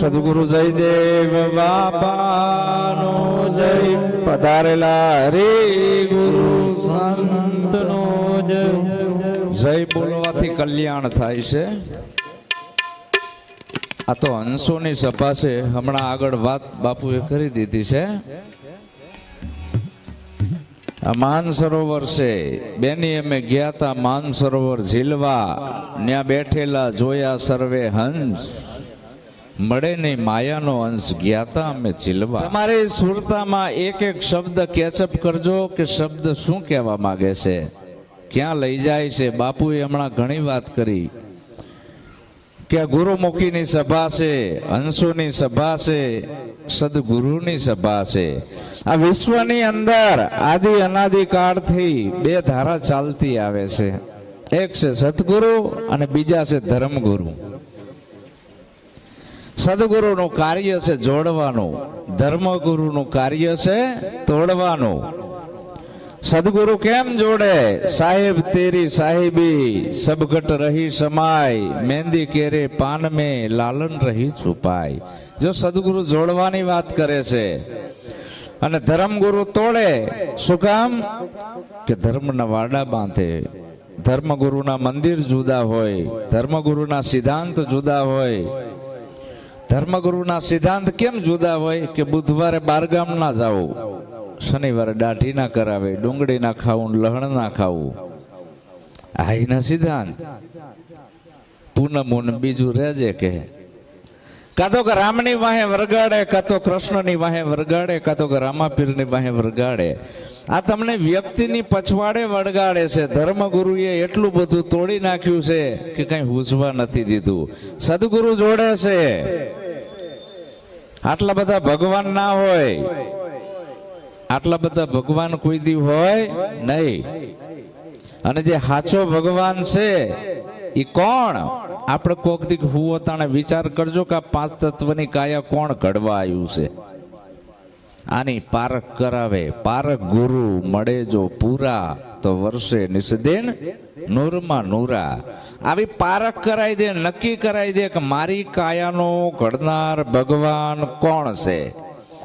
સદગુરુ જયદેવ બાપાનો જય. પધારેલા હરે ગુરુ સંતનો જય. જય બોલવાથી કલ્યાણ થાય છે. આ તો હંસોની સભા છે. હમણાં આગળ વાત બાપુએ કરી દીધી છે. આ માન સરોવર છે. બેની અમે ગયા તા માન સરોવર ઝીલવા. ત્યાં બેઠેલા જોયા સર્વે હંસ. મળે નહીં, માયાનો અંશ ગયા તા અમે ઝીલવા. તમારે સુરતામાં એક એક શબ્દ કેચઅપ કરજો કે શબ્દ શું કહેવા માંગે છે? ક્યાં લઈ જાય છે? બાપુએ હમણાં ઘણી વાત કરી કે ગુરુમુખીની સભા છે હંસોની સભા છે, સદગુરુની સભા છે. આ વિશ્વની અંદર આદિ અનાદિ કાળથી બે ધારા ચાલતી આવે છે. એક છે સદગુરુ અને બીજા છે ધર્મગુરુ. સદગુરુનું કાર્ય છે જોડવાનું. ધર્મગુરુનું કાર્ય છે તોડવાનું. સદગુરુ કેમ જોડે? સાહેબ તેરી સાહેબી, સબગટ રહી સમાય મહેંદી કેરે પાન મે લાલન રહી છુપાય. જો સદગુરુ જોડવાની વાત કરે છે અને ધર્મગુરુ તોડે, શું કામ? કે ધર્મના વાડા બાંધે. ધર્મગુરુના મંદિર જુદા હોય, ધર્મગુરુના સિદ્ધાંત જુદા હોય. ધર્મગુરુના સિદ્ધાંત કેમ જુદા હોય કે બુધવારે બારગામ ના જાવું શનિવારે દાઢી ના કરાવે, ડુંગળી ના ખાવું, લહણ ના ખાવું? આ એના સિદ્ધાંત. પૂનમુન બીજું રહેજે કે. કાં તો કે રામની વાહે વરગાડે, કાં તો કૃષ્ણની વાહે વરગાડે, કાં તો કે રામાપીરની વાહે વરગાડે. આ તમને વ્યક્તિની પછવાડે વળગાડે છે. ધર્મગુરુએ એટલું બધું તોડી નાખ્યું છે કે કઈ હુસવા નથી દીધું. સદગુરુ જોડે છે. આટલા બધા ભગવાન ના હોય. આટલા બધા ભગવાન કોઈ દી હોય નહીં. અને જે સાચો ભગવાન છે એ કોણ? આપણે કોક દી હુવો તાણે વિચાર કરજો કે આ પાંચ તત્વની કાયા કોણ ઘડવા આવ્યું છે. આની પારખ કરાવે, પારખ ગુરુ મળે જો પૂરા, તો વર્ષે નિષદેન નૂરમાં નૂરા. આવી પારખ કરાવી દે, નક્કી કરાવી દે કે મારી કાયાનો ઘડનાર ભગવાન કોણ છે?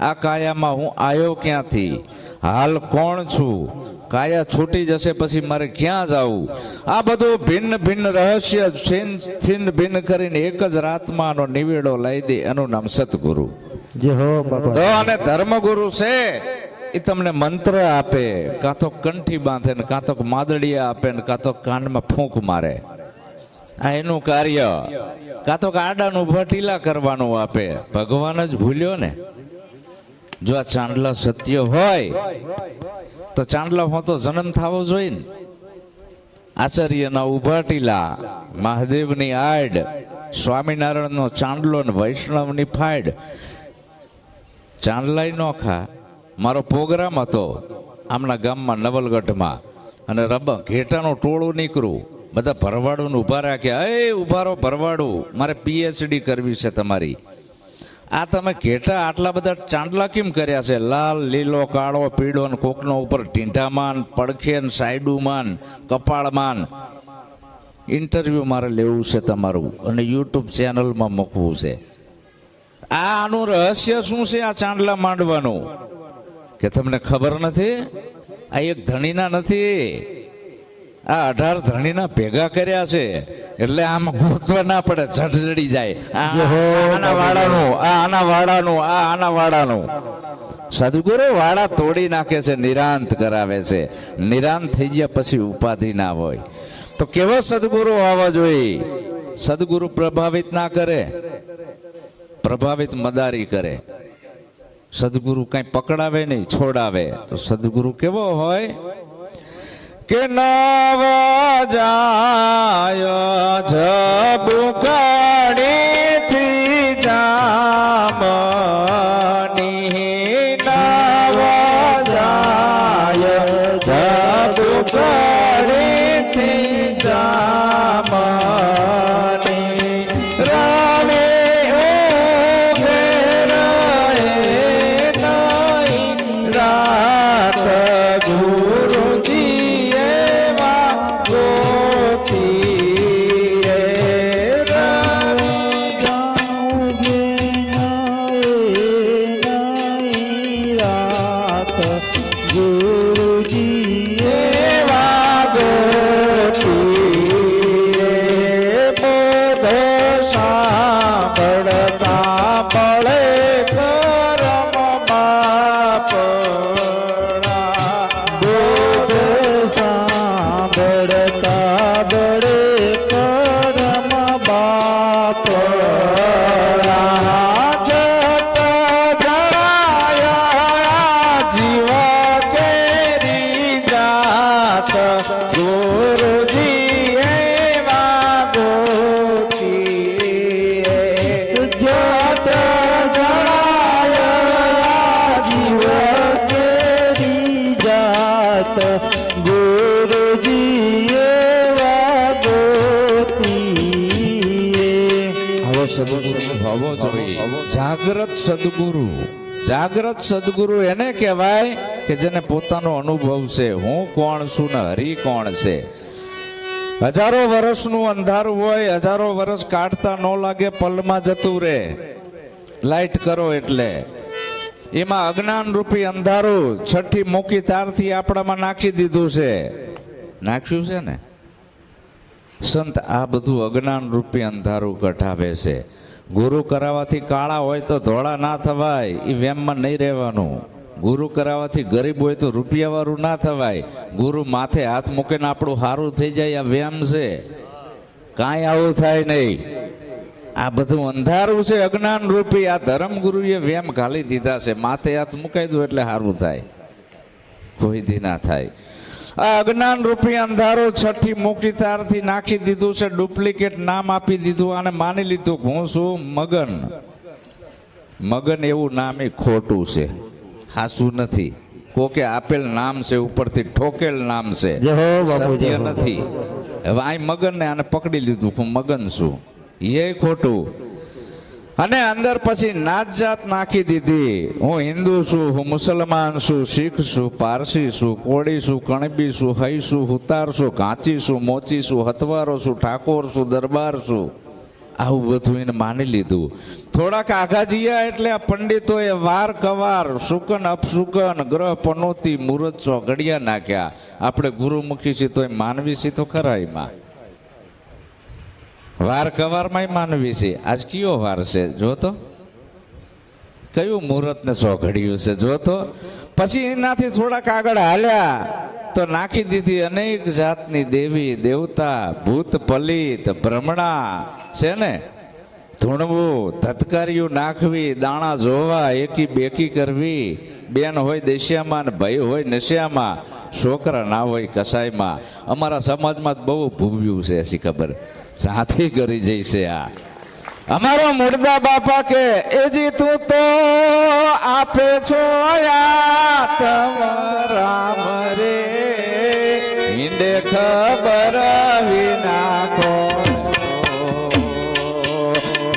આ કાયામાં હું આવ્યો ક્યાંથી? હાલ કોણ છું? કાયા છૂટી જશે પછી મારે ક્યાં જવું? આ બધું ભિન્ન ભિન્ન રહસ્ય છિન્ન ભિન્ન કરીને એક જ રાતમાં આનો નિવેડો લઈ દે, એનું નામ સતગુરુ તો અને ધર્મગુરુ છે એ તમને મંત્ર આપે, કાં તો કંઠી બાંધે ને કાં તો માદડિયા આપે ને કાં તો કાનમાં ફૂંક મારે. આ એનું કાર્ય, કાં તો આડાનું ભટીલા કરવાનું આપે. ભગવાન જ ભૂલ્યો ને. જો આ ચાંદલા સત્ય હોય, તો ચાંદલા હો તો જન્મ થવો જોઈએ ને. આચાર્યના ઉભાટીલા, મહાદેવની આડ, સ્વામિનારાયણનો ચાંદલો ને વૈષ્ણવની ફાડ ચાંદલાય નો ખા. મારો પ્રોગ્રામ હતો આમના ગામમાં નવલગઢમાં. અને રબ ઘેટાનું ટોળું નીકળું. બધા ભરવાડું ઊભા રાખ્યા. એ ઉભારો ભરવાડું, મારે પીએચડી કરવી છે તમારી. આ તમે ઘેટા આટલા બધા ચાંદલા કેમ કર્યા છે? લાલ, લીલો, કાળો, પીળો ને કોકનો ઉપર ઢીંઢામાન પડખે સાયડુમાન, કપાળમાન. ઇન્ટરવ્યુ મારે લેવું છે તમારું અને યુટ્યુબ ચેનલમાં મૂકવું છે. આ આનું રહસ્ય શું છે? આ ચાંદલા માંડવાનું. કે તમને ખબર નથી? આ એક ધણીના નથી. આ અઢાર ધણીના ભેગા કર્યા છે. એટલે આમ ગોતવા ના પડે ઝડઝડી જડી જાય આના વાડાનું આ આના વાડાનું આ આના વાડાનું સદગુરુ વાડા તોડી નાખે છે નિરાંત કરાવે છે. નિરાંત થઈ ગયા પછી ઉપાધિ ના હોય. તો કેવો સદગુરુ આવવા જોઈએ? સદગુરુ પ્રભાવિત ના કરે. પ્રભાવિત મદારી કરે. સદગુરુ કઈ પકડાવે નહીં, છોડાવે. તો સદગુરુ કેવો હોય? કે નવા જાય જબુકડીથી થવો જોઈએ. જાગ્રત સદગુરુ. જાગ્રત સદગુરુ એને કહેવાય કે જેને પોતાનો અનુભવ છે. હું કોણ છું ને હરી કોણ છે? હજારો વર્ષનું અંધારું હોય હજારો વર્ષ કાઢતા ન લાગે પલમાં જતું રે લાઈટ કરો એટલે. એમાં અજ્ઞાન રૂપી અંધારું છઠ્ઠી મૂકી તારથી આપણામાં નાખી દીધું છે. નાખ્યું છે ને? સંત આ બધું અજ્ઞાન રૂપી અંધારું કઢાવે છે. ગુરુ કરાવવાથી કાળા હોય તો ધોળા ના થવાય એ વેમમાં નહીં રહેવાનું. ગુરુ કરાવવાથી ગરીબ હોય તો રૂપિયાવાળું ના થવાય. ગુરુ માથે હાથ મૂકીને આપણું સારું થઈ જાય, આ વેમ છે. કાંઈ આવું થાય નહીં. આ બધું અંધારું છે અજ્ઞાન રૂપી આ ધર્મ ગુરુએ વેમ ઘાલી દીધા છે. માથે હાથ મુકાઈ દો એટલે સારું થાય. કોઈ દી ના થાય. આ અજ્ઞાન રૂપી અંધારો છઠ્ઠી મુક્તિ તારથી નાખી દીધું છે ડુપ્લિકેટ નામ આપી દીધું અને માની લીધું હું છું મગન. મગન એવું નામ એ ખોટું છે. હાસું નથી. કોકે આપેલ નામ છે ઉપરથી ઠોકેલ નામ છે. નથી. હવે આ મગનને આને પકડી લીધું હું મગન છું. એ ખોટું. અને અંદર પછી નાત જાત નાખી દીધી. હું હિન્દુ છું, હું મુસલમાન છું, શીખ છું, પારસી છું, કોળી છું, કણબી છું, હઈ છું, હુતાર છું કાંચી છું, મોચી છું, હથવારો છું, ઠાકોર છું, દરબાર છું. આવું બધું એને માની લીધું. થોડાક આઘા જીયા એટલે આ પંડિતોએ વાર કવાર સુકન, અપસુકન, ગ્રહ, પનોતી મુહૂર્ત ચોઘડિયા નાખ્યા. આપણે ગુરુમુખી છીએ તો એ માનવી છીએ તો ખરા એમાં. વાર કવારમાં માનવી છે. આજ કયો વાર છે? જો તો. કયું મુહૂર્ત ને ચોઘડિયું છે? જો તો. પછી એનાથી થોડાક આગળ હાલ્યા તો નાખી દીધી અનેક જાતની દેવી, દેવતા, ભૂત, પલિત ભ્રમણા છે ને? ધૂણવું, ધતકારીયું નાખવી, દાણા જોવા, એકી બેકી કરવી. બેન હોય દેશિયામાં ને ભાઈ હોય નશિયામાં. છોકરા ના હોય કસાઈમાં. અમારા સમાજમાં જ બહુ ભૂવ્યું છે, એસી ખબર. સાથી કરી જઈશે આ. અમારો મુર્દા બાપા કે એજી તું તો આપે છો રામ રે. હિંડે ખબર વિના કો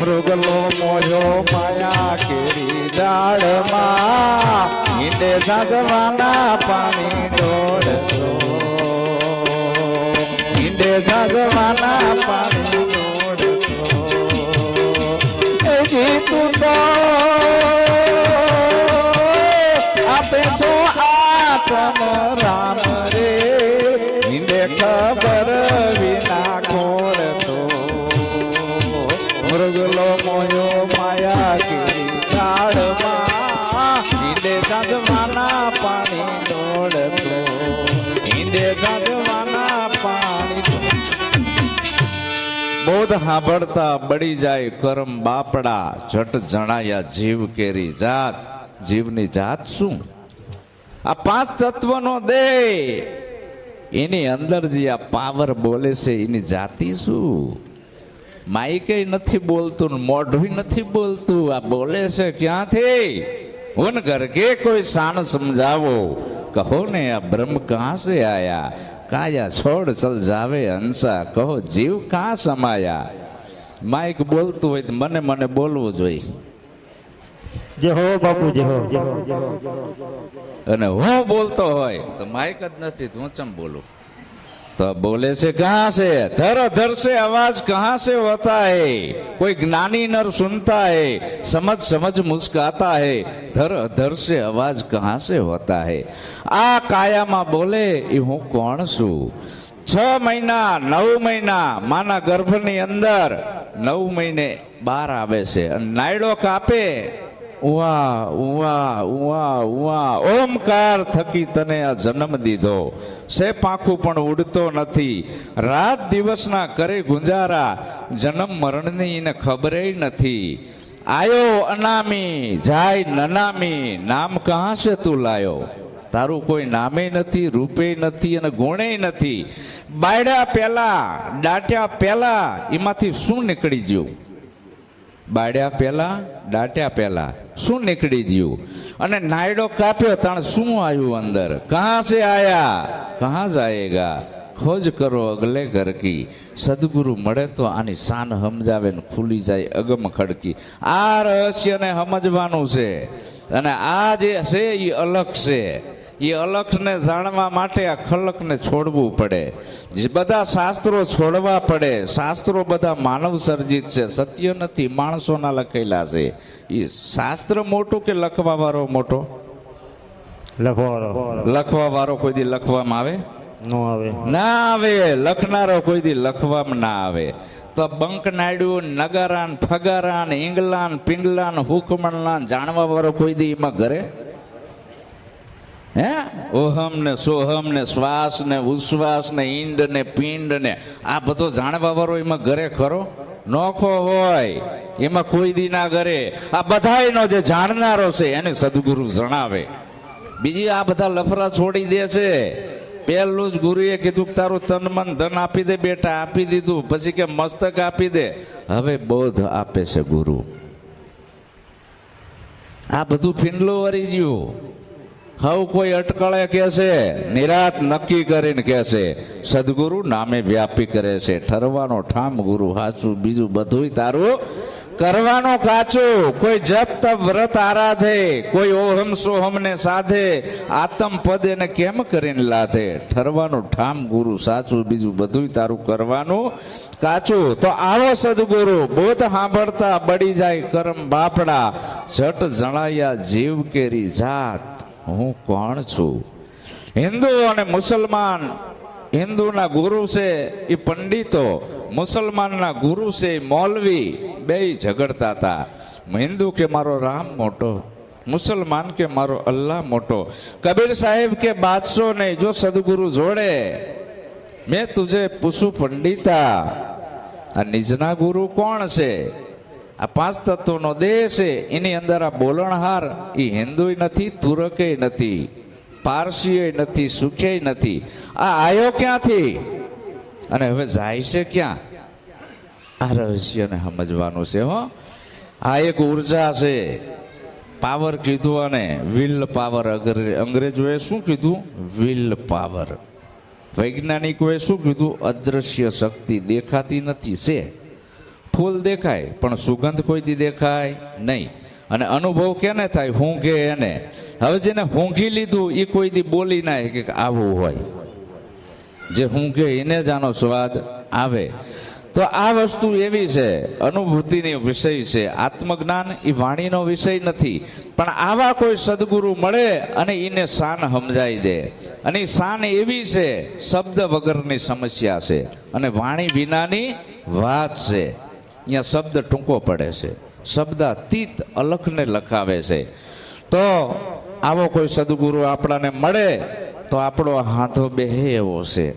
મૃગલો મોજો માયા કેરી ઝાડમાં, હિંડે જાગવાના પાણી ડોળતો હિંડે જાગવાના બોધ સાંભળતા બળી જાય કરમ બાપડા જટ જણાયા જીવ કેરી જાત જીવની જાત શું આ પાંચ તત્વનો દેહ એની અંદર જે આ પાવર બોલે છે એની જાતિ શું માઈકે નથી બોલતું ને મોઢું નથી બોલતું આ બોલે છે ક્યાંથી ઉન ઘર કે કોઈ શાન સમજાવો કહો ને આ બ્રહ્મ કહાં સે આયા કાયા છોડ ચલ જાવે હંસા કહો જીવ કાં સમાયા? માઇક બોલતું હોય તો મને મને બોલવું જોઈએ. જે હો બાપુ જે હો. અને હો, બોલતો હોય તો માઇક જ નથી હું ચમ બોલું? तो बोले से कहां से धर धर से आवाज कहां से होता है कोई ज्ञानी नर सुनता है समझ समझ मुस्काता है धर धर से आवाज कहां से होता है આ કાયામાં બોલે એ હું કોણ છું છ મહિના નવ મહિના માના ગર્ભની અંદર નવ મહિને બહાર આવે છે અને નાયડો કાપે ઉવા ઉવા ઉવા ઉવા ઓમકાર થકી તને આ જન્મ દીધો. સે પાંખું પણ ઉડતો નથી. રાત દિવસના કરે ગુંજારા, જન્મ મરણની એને ખબરે નથી. આયો અનામી, જાય નનામી, નામ કહા છે તું લાયો? તારું કોઈ નામે નથી, રૂપે નથી અને ગુણે નથી. બાયડા પહેલા દાટ્યા પહેલા એમાંથી શું નીકળી ગયું? બાળ્યા પહેલા દાટ્યા પહેલા શું નીકળી ગયું? અને નાયડો કાપ્યો, તાણ શું આવ્યું અંદર? કહાં સે આયા? કહાં જાયેગા? ખોજ કરો અગલે ઘરકી. સદગુરુ મળે તો આની શાન સમજાવે ને ખુલી જાય અગમ ખડકી. આ રહસ્યને સમજવાનું છે. અને આ જે છે એ અલગ છે. એ અલખને જાણવા માટે આ ખલકને છોડવું પડે. જે બધા શાસ્ત્રો છોડવા પડે શાસ્ત્રો બધા માનવ સર્જિત છે સત્ય નથી માણસોના લખેલા છે. એ શાસ્ત્ર મોટું કે લખવા વાળો મોટો? લખવા વાળો કોઈ દી લખવામાં આવે? ના આવે. લખનારો કોઈ દી લખવામાં ના આવે. તો બંક નાડ્યું નગારાન ફગારાન ઇંગલાન પિંગલાન હુકમણલાન જાણવા વાળો કોઈ દી એમાં ઘરે? હે? ઓહમ ને સોહમ ને શ્વાસ ને ઉશ્વાસ ને ઈંડ ને પિંડ ને આ બધો જાણવા વાળો એમાં ઘરે ખરો? નોખો હોય, એમાં કોઈ દી ના ઘરે. આ બધાયનો જે જાણનારો છે, એને સદગુરુ જણાવે. બીજી આ બધા લફરા છોડી દે છે. પહેલું જ ગુરુએ કીધું કે તારું તન મન ધન આપી દે, બેટા, આપી દીધું. પછી કે મસ્તક આપી દે. હવે બોધ આપે છે ગુરુ. આ બધું ફીંડલું વરી ગયું હવે કોઈ અટકળે કે છે નિરાત નક્કી કરીને કે છે સદગુરુ નામે વ્યાપી કરે છે, ઠરવાનો ઠામ ગુરુ હાચું, બીજું બધુંય તારું કરવાનો કાચું. કોઈ જપ, તપ, વ્રત આરાધે, કોઈ ઓહમ સોહમ ને સાધે, આતમ પદ એને કેમ કરીને લાધે? ઠરવાનું ઠામ ગુરુ સાચું, બીજું બધુંય તારું કરવાનું કાચું. તો આવો સદગુરુ, બોધ સાંભળતા બળી જાય કરમ બાપડા. જટ જણાયા જીવ કેરી જાત. હું કોણ છું? હિન્દુ અને મુસલમાન. હિન્દુના ગુરુ છે એ પંડિતો, મુસલમાનના ગુરુ છે મૌલવી. બે ઝઘડતા હતા હિન્દુ કે મારો રામ મોટો, મુસલમાન કે મારો અલ્લાહ મોટો. કબીર સાહેબ કે બાદશો નહીં, જો સદગુરુ જોડે, મેં તુજે પૂછું પંડિતા. આ નિજના ગુરુ કોણ છે? આ પાંચ તત્વોનો દેહ છે, એની અંદર આ બોલણહાર એ હિન્દુય નથી તુરકે નથી, પારસીય નથી સુખે નથી. આ આયો ક્યાંથી? અને હવે જાય છે ક્યાં? આ રહસ્યને સમજવાનું છે, હો. આ એક ઊર્જા છે, પાવર કીધું અને વિલ પાવર. અંગ્રેજોએ શું કીધું? Will power. વૈજ્ઞાનિકોએ શું કીધું? અદ્રશ્ય શક્તિ દેખાતી નથી, છે. ફૂલ દેખાય, પણ સુગંધ કોઈ દી દેખાય નહીં. અને અનુભવ કેને થાય? હુંઘે એને. હવે જેને હુંઘી લીધું એ કોઈ દી બોલી ના કે આવું હોય. જે હુંઘે એને જ આનો સ્વાદ આવે. તો આ વસ્તુ એવી છે, અનુભૂતિની વિષય છે. આત્મજ્ઞાન એ વાણીનો વિષય નથી. પણ આવા કોઈ સદગુરુ મળે અને એને શાન સમજાઈ દે. અને શાન એવી છે, શબ્દ વગરની સમસ્યા છે. અને વાણી વિનાની વાત છે. અહીંયા શબ્દ ટૂંકો પડે છે. શબ્દાતીત અલખને લખાવે છે. તો આવો કોઈ સદગુરુ આપણાને મળે તો આપણો હાથો બેહે એવો છે.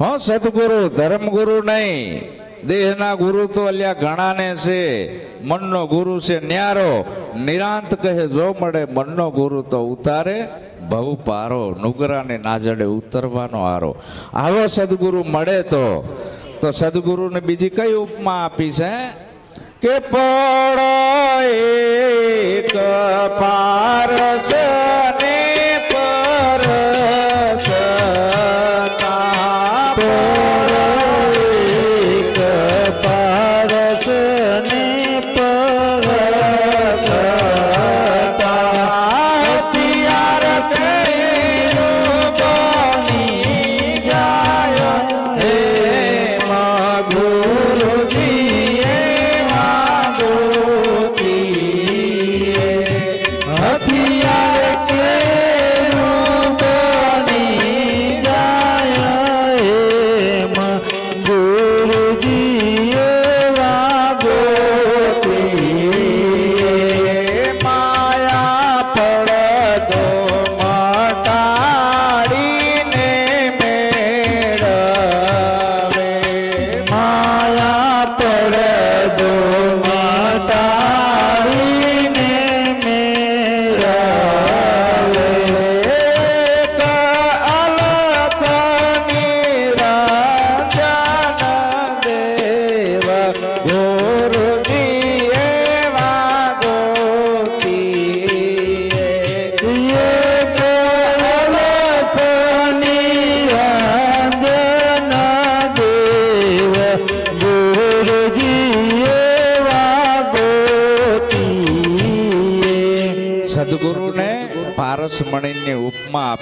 હો સદગુરુ, ધર્મગુરુ નહીં. દેહના ગુરુ તો અલ્યા ઘણાને છે. મનનો ગુરુ છે ન્યારો. નિરાંત કહે જો મળે મનનો ગુરુ તો ઉતારે ભવ પારો. નુગરાને નાજડે ઉતરવાનો આરો. આવો સદગુરુ મળે તો તો સદગુરુને બીજી કઈ ઉપમા આપી છે? કે પડો એક પારસ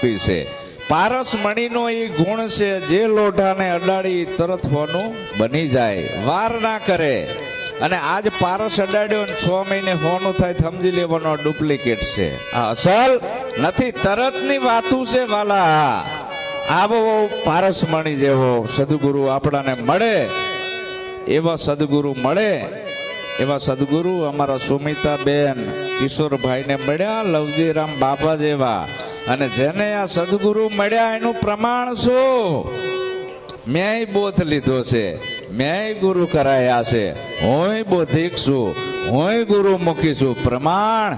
આપી છે. પારસમણીનો એ ગુણ છે, જે લોઢાને અડાડી તરત હોનું બની જાય. વાર ના કરે. અને આજ પારસ અડાડ્યો છ મહિને હોનું થાય સમજી લેવાનો ડુપ્લિકેટ છે. આ અસલ નથી, તરતની વાતું છે, વાલા. આવો પારસમણી જેવો સદગુરુ આપણાને મળે, એવા સદગુરુ મળે. એવા સદગુરુ અમારા સુમિતાબેન, કિશોરભાઈને મળ્યા, લવજીરામ બાપા જેવા. અને જેને આ સદગુરુ મળ્યા એનું પ્રમાણ શું? મેં બોધ લીધો છે. મેં ગુરુ કરાયા છે. હું બોધિક છું. હું ગુરુ મુખી પ્રમાણ.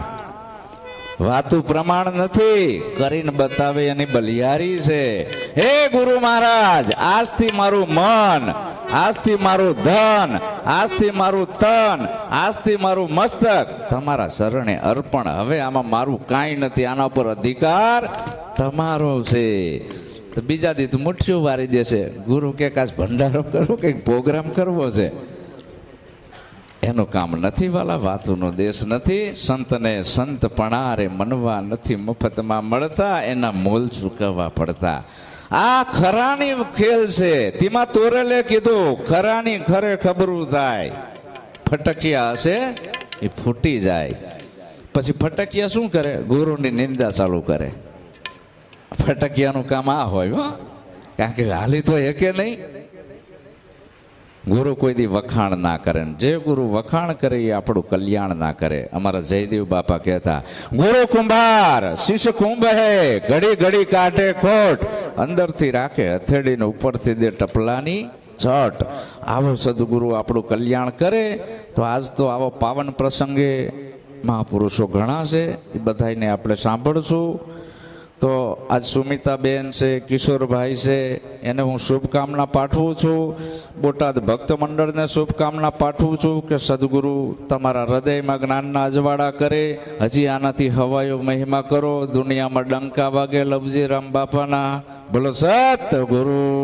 વાતું પ્રમાણ નથી. કરીને બતાવે એની બલિયારી છે. હે ગુરુ મહારાજ, આજથી મારું મન આજથી મારું ધન, આજથી મારું તન, આજથી મારું મસ્તક. તમારા શરણે અર્પણ. હવે આમાં મારું કાંઈ નથી, આના પર અધિકાર તમારો છે. તો બીજા દી તો મુઠ્ઠીઓ વારી દેશે. ગુરુ કે કાચ ભંડારો કરવો, કંઈક પ્રોગ્રામ કરવો છે. એનું કામ નથી વાલા, વાતુનો દેશ નથી. સંતને સંત પણારે મનવા નથી, મફતમાં મળતા, એના મોલ ચૂકવવા પડતા. આ ખરાની ખેલ છે. તેમાં તોરેલે કીધું, ખરાની ખરે ખબરું થાય. ફટકિયા હશે, એ ફૂટી જાય. પછી ફટકિયા શું કરે? ગુરુની નિંદા ચાલુ કરે. ફટકિયાનું કામ આ હોય કારણ કે હાલી તો એકે નહીં. ગુરુ કોઈ દી વખાણ ના કરે. જે ગુરુ વખાણ કરે, એ આપણું કલ્યાણ ના કરે. અમારા જયદેવ બાપા કહેતા, ગુરુ કુંભાર, શિષ્ય કુંભ હે. ઘડી ઘડી કાઢે ખોટ. અંદરથી રાખે, હથેળીને ઉપરથી દે ટપલાની ચટ આવો સદગુરુ આપણું કલ્યાણ કરે, તો આજ તો આવો પાવન પ્રસંગે મહાપુરુષો ઘણા છે એ બધાને આપણે સાંભળશું. તો આજ સુમિતાબેન છે, કિશોરભાઈ છે, એને હું શુભકામના પાઠવું છું. બોટાદ ભક્ત મંડળને શુભકામના પાઠવું છું કે સદગુરુ તમારા હૃદયમાં જ્ઞાનના અજવાળા કરે. હજી આનાથી હવાયો મહિમા કરો. દુનિયામાં ડંકા વાગે, લવજી રામ બાપાના. બોલો સત ગુરુ